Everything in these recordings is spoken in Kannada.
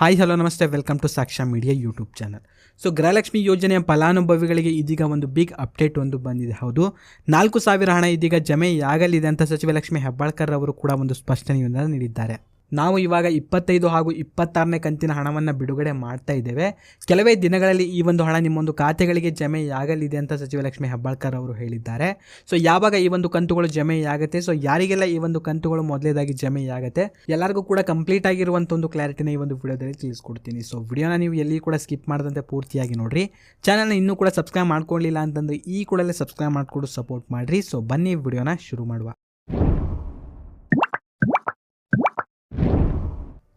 ಹಾಯ್ ಹಲೋ ನಮಸ್ತೆ. Welcome to Saksha media YouTube channel so Gruhalakshmi ಯೋಜನೆಯ ಫಲಾನುಭವಿಗಳಿಗೆ ಇದೀಗ ಒಂದು ಬಿಗ್ ಅಪ್ಡೇಟ್ ಒಂದು ಬಂದಿದೆ. ಹೌದು, ನಾಲ್ಕು ಸಾವಿರ ಹಣ ಇದೀಗ ಜಮೆಯಾಗಲಿದೆ ಅಂತ ಸಚಿವ ಲಕ್ಷ್ಮಿ ಹೆಬ್ಬಾಳ್ಕರ್ ಅವರು ಕೂಡ ಒಂದು ಸ್ಪಷ್ಟನೆಯನ್ನು ನೀಡಿದ್ದಾರೆ. ನಾವು ಇವಾಗ ಇಪ್ಪತ್ತೈದು ಹಾಗೂ ಇಪ್ಪತ್ತಾರನೇ ಕಂತಿನ ಹಣವನ್ನು ಬಿಡುಗಡೆ ಮಾಡ್ತಾ ಇದ್ದೇವೆ. ಕೆಲವೇ ದಿನಗಳಲ್ಲಿ ಈ ಒಂದು ಹಣ ನಿಮ್ಮೊಂದು ಖಾತೆಗಳಿಗೆ ಜಮೆಯಾಗಲಿದೆ ಅಂತ ಸಚಿವ ಲಕ್ಷ್ಮಿ ಹೆಬ್ಬಾಳ್ಕರ್ ಅವರು ಹೇಳಿದ್ದಾರೆ. ಸೊ ಯಾವಾಗ ಈ ಒಂದು ಕಂತುಗಳು ಜಮೆಯಾಗುತ್ತೆ? ಸೊ ಯಾರಿಗೆಲ್ಲ ಈ ಒಂದು ಕಂತುಗಳು ಮೊದಲೇದಾಗಿ ಜಮೆಯಾಗುತ್ತೆ? ಎಲ್ಲರಿಗೂ ಕೂಡ ಕಂಪ್ಲೀಟ್ ಆಗಿರುವಂಥ ಒಂದು ಕ್ಲಾರಿಟಿನ ಈ ಒಂದು ವಿಡಿಯೋದಲ್ಲಿ ತಿಳಿಸ್ಕೊಡ್ತೀನಿ. ಸೊ ವಿಡಿಯೋನ ನೀವು ಎಲ್ಲಿ ಕೂಡ ಸ್ಕಿಪ್ ಮಾಡದಂತೆ ಪೂರ್ತಿಯಾಗಿ ನೋಡಿರಿ. ಚಾನಲ್ನ ಇನ್ನೂ ಕೂಡ ಸಬ್ಸ್ಕ್ರೈಬ್ ಮಾಡ್ಕೊಳ್ಳಿಲ್ಲ ಅಂತಂದ್ರೆ ಈ ಕೂಡಲೇ ಸಬ್ಸ್ಕ್ರೈಬ್ ಮಾಡಿಕೊಂಡು ಸಪೋರ್ಟ್ ಮಾಡಿರಿ. ಸೊ ಬನ್ನಿ ವಿಡಿಯೋನ ಶುರು ಮಾಡುವ.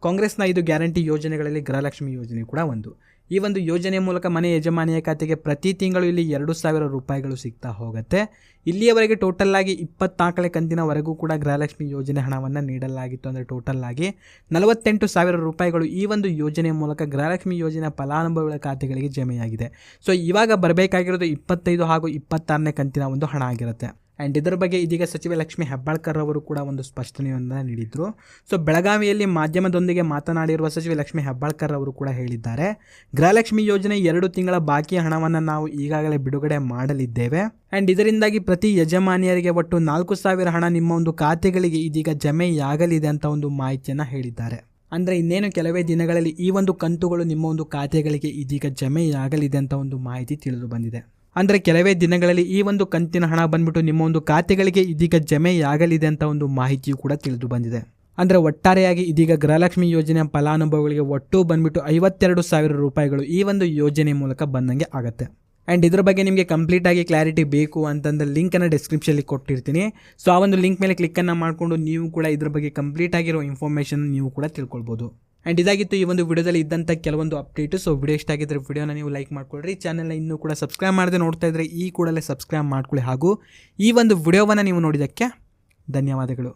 ಕಾಂಗ್ರೆಸ್ನ ಐದು ಗ್ಯಾರಂಟಿ ಯೋಜನೆಗಳಲ್ಲಿ ಗೃಹಲಕ್ಷ್ಮಿ ಯೋಜನೆ ಕೂಡ ಒಂದು. ಈ ಒಂದು ಯೋಜನೆ ಮೂಲಕ ಮನೆ ಯಜಮಾನಿಯ ಖಾತೆಗೆ ಪ್ರತಿ ತಿಂಗಳು ಇಲ್ಲಿ ಎರಡು ಸಾವಿರ ರೂಪಾಯಿಗಳು ಸಿಗ್ತಾ ಹೋಗುತ್ತೆ. ಇಲ್ಲಿಯವರೆಗೆ ಟೋಟಲ್ ಆಗಿ ಕಂತಿನವರೆಗೂ ಕೂಡ ಗೃಹಲಕ್ಷ್ಮಿ ಯೋಜನೆ ಹಣವನ್ನು ನೀಡಲಾಗಿತ್ತು ಅಂದರೆ ಟೋಟಲ್ ಆಗಿ ನಲವತ್ತೆಂಟು ಸಾವಿರ ರೂಪಾಯಿಗಳು ಈ ಒಂದು ಯೋಜನೆ ಮೂಲಕ ಗೃಹಲಕ್ಷ್ಮಿ ಯೋಜನೆ ಫಲಾನುಭವಿಗಳ ಖಾತೆಗಳಿಗೆ ಜಮೆಯಾಗಿದೆ. ಸೊ ಇವಾಗ ಬರಬೇಕಾಗಿರೋದು ಇಪ್ಪತ್ತೈದು ಹಾಗೂ ಇಪ್ಪತ್ತಾರನೇ ಕಂತಿನ ಒಂದು ಹಣ ಆಗಿರುತ್ತೆ. ಆ್ಯಂಡ್ ಇದರ ಬಗ್ಗೆ ಇದೀಗ ಸಚಿವೆ ಲಕ್ಷ್ಮಿ ಹೆಬ್ಬಾಳ್ಕರ್ ಅವರು ಕೂಡ ಒಂದು ಸ್ಪಷ್ಟನೆಯನ್ನು ನೀಡಿದರು. ಸೊ ಬೆಳಗಾವಿಯಲ್ಲಿ ಮಾಧ್ಯಮದೊಂದಿಗೆ ಮಾತನಾಡಿರುವ ಸಚಿವೆ ಲಕ್ಷ್ಮಿ ಹೆಬ್ಬಾಳ್ಕರ್ ಅವರು ಕೂಡ ಹೇಳಿದ್ದಾರೆ. ಗೃಹಲಕ್ಷ್ಮಿ ಯೋಜನೆ ಎರಡು ತಿಂಗಳ ಬಾಕಿ ಹಣವನ್ನು ನಾವು ಈಗಾಗಲೇ ಬಿಡುಗಡೆ ಮಾಡಲಿದ್ದೇವೆ. ಆ್ಯಂಡ್ ಇದರಿಂದಾಗಿ ಪ್ರತಿ ಯಜಮಾನಿಯರಿಗೆ ಒಟ್ಟು ನಾಲ್ಕು ಸಾವಿರ ಹಣ ನಿಮ್ಮ ಒಂದು ಖಾತೆಗಳಿಗೆ ಇದೀಗ ಜಮೆಯಾಗಲಿದೆ ಅಂತ ಒಂದು ಮಾಹಿತಿಯನ್ನು ಹೇಳಿದ್ದಾರೆ. ಅಂದರೆ ಇನ್ನೇನು ಕೆಲವೇ ದಿನಗಳಲ್ಲಿ ಈ ಒಂದು ಕಂತುಗಳು ನಿಮ್ಮ ಒಂದು ಖಾತೆಗಳಿಗೆ ಇದೀಗ ಜಮೆಯಾಗಲಿದೆ ಅಂತ ಒಂದು ಮಾಹಿತಿ ತಿಳಿದು ಬಂದಿದೆ. ಅಂದರೆ ಕೆಲವೇ ದಿನಗಳಲ್ಲಿ ಈ ಒಂದು ಕಂತಿನ ಹಣ ಬಂದ್ಬಿಟ್ಟು ನಿಮ್ಮ ಒಂದು ಖಾತೆಗಳಿಗೆ ಇದೀಗ ಜಮೆಯಾಗಲಿದೆ ಅಂತ ಒಂದು ಮಾಹಿತಿಯು ಕೂಡ ತಿಳಿದು ಬಂದಿದೆ. ಅಂದರೆ ಒಟ್ಟಾರೆಯಾಗಿ ಇದೀಗ ಗೃಹಲಕ್ಷ್ಮಿ ಯೋಜನೆಯ ಫಲಾನುಭವಿಗಳಿಗೆ ಒಟ್ಟು ಬಂದ್ಬಿಟ್ಟು ಐವತ್ತೆರಡು ಸಾವಿರ ರೂಪಾಯಿಗಳು ಈ ಒಂದು ಯೋಜನೆ ಮೂಲಕ ಬಂದಂಗೆ ಆಗುತ್ತೆ. ಆ್ಯಂಡ್ ಇದ್ರ ಬಗ್ಗೆ ನಿಮಗೆ ಕಂಪ್ಲೀಟಾಗಿ ಕ್ಲಾರಿಟಿ ಬೇಕು ಅಂತಂದ್ರೆ ಲಿಂಕನ್ನು ಡಿಸ್ಕ್ರಿಪ್ಷನಲ್ಲಿ ಕೊಟ್ಟಿರ್ತೀನಿ. ಸೊ ಆ ಒಂದು ಲಿಂಕ್ ಮೇಲೆ ಕ್ಲಿಕ್ಕನ್ನು ಮಾಡಿಕೊಂಡು ನೀವು ಕೂಡ ಇದ್ರ ಬಗ್ಗೆ ಕಂಪ್ಲೀಟ್ ಆಗಿರೋ ಇನ್ಫಾರ್ಮೇಷನ್ ನೀವು ಕೂಡ ತಿಳ್ಕೊಳ್ಬೋದು. ಆ್ಯಂಡ್ ಇದಾಗಿತ್ತು ಈ ಒಂದು ವಿಡಿಯೋದಲ್ಲಿ ಇದ್ದಂಥ ಕೆಲವೊಂದು ಅಪ್ಡೇಟು ಸೊ ವಿಡಿಯೋ ಇಷ್ಟ ಆಗಿದ್ದರೆ ವಿಡಿಯೋನ ನೀವು ಲೈಕ್ ಮಾಡ್ಕೊಳ್ರಿ. ಚಾನಲ್ನ ಇನ್ನೂ ಕೂಡ ಸಬ್ಸ್ಕ್ರೈಬ್ ಮಾಡದೆ ನೋಡ್ತಾ ಇದ್ದರೆ ಈ ಕೂಡಲೇ ಸಬ್ಸ್ಕ್ರೈಬ್ ಮಾಡ್ಕೊಳ್ಳಿ. ಹಾಗೂ ಈ ಒಂದು ವಿಡಿಯೋವನ್ನು ನೀವು ನೋಡಿದ್ದಕ್ಕೆ ಧನ್ಯವಾದಗಳು.